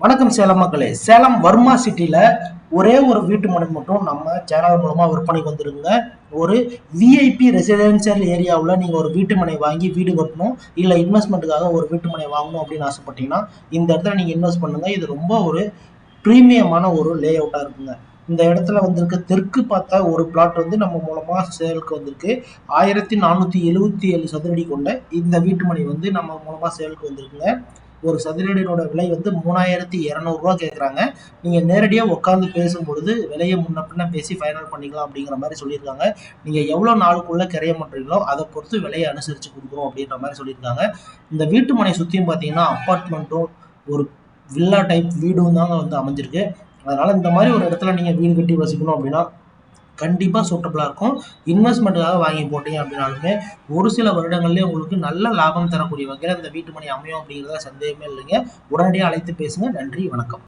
வணக்கம் சேலம் மக்களே. சேலம் வர்மா சிட்டியில் ஒரே ஒரு வீட்டு மனை மட்டும் நம்ம சேனல் மூலமாக விற்பனைக்கு வந்துருங்க ஒரு விஐபி ரெசிடென்சியல் ஏரியாவில் நீங்கள் ஒரு வீட்டு மனை வாங்கி வீடு கட்டணும் இல்லை இன்வெஸ்ட்மெண்ட்டுக்காக ஒரு வீட்டு மனை வாங்கணும் அப்படின்னு ஆசைப்பட்டீங்கன்னா இந்த இடத்துல நீங்கள் இன்வெஸ்ட் பண்ணுங்கள் இது ரொம்ப ஒரு ப்ரீமியமான ஒரு லே அவுட்டாக இருக்குங்க. இந்த இடத்துல வந்திருக்க தெற்கு பார்த்தா ஒரு பிளாட் வந்து நம்ம மூலமாக சேலுக்கு வந்திருக்கு. ஆயிரத்தி நானூற்றி எழுபத்தி ஏழு சதுரடி கொண்ட இந்த வீட்டு மனை வந்து நம்ம மூலமாக சேலுக்கு வந்திருக்குங்க. ஒரு சதுரடியோட விலை வந்து மூணாயிரத்தி இரநூறுவா கேட்குறாங்க நீங்கள் நேரடியாக உட்காந்து பேசும்பொழுது விலையை முன்ன பின்ன பேசி ஃபைனல் பண்ணிக்கலாம் அப்படிங்கிற மாதிரி சொல்லியிருக்காங்க. நீங்கள் எவ்வளோ நாளுக்குள்ளே கிரைய பண்ணுறீங்களோ அதை பொறுத்து விலையை அனுசரித்து கொடுக்குறோம் அப்படின்ற மாதிரி சொல்லியிருக்காங்க. இந்த வீட்டு மனை சுற்றியும் பார்த்தீங்கன்னா அப்பார்ட்மெண்ட்டும் ஒரு வில்லா டைப் வீடும் தாங்க வந்து அமைஞ்சிருக்கு. அதனால் இந்த மாதிரி ஒரு இடத்துல நீங்கள் வீடு கட்டி வசிக்கணும் அப்படின்னா கண்டிப்பாக சூட்டபுளாக இருக்கும். இன்வெஸ்ட்மெண்ட்டுக்காக வாங்கி போட்டீங்க அப்படின்னாலுமே ஒரு சில வருடங்கள்லேயே உங்களுக்கு நல்ல லாபம் தரக்கூடிய வகையில் இந்த வீட்டு மனை அமையும் அப்படிங்கிறத சந்தேகமே இல்லைங்க. உடனடியாக அழைத்து பேசுங்க. நன்றி வணக்கம்.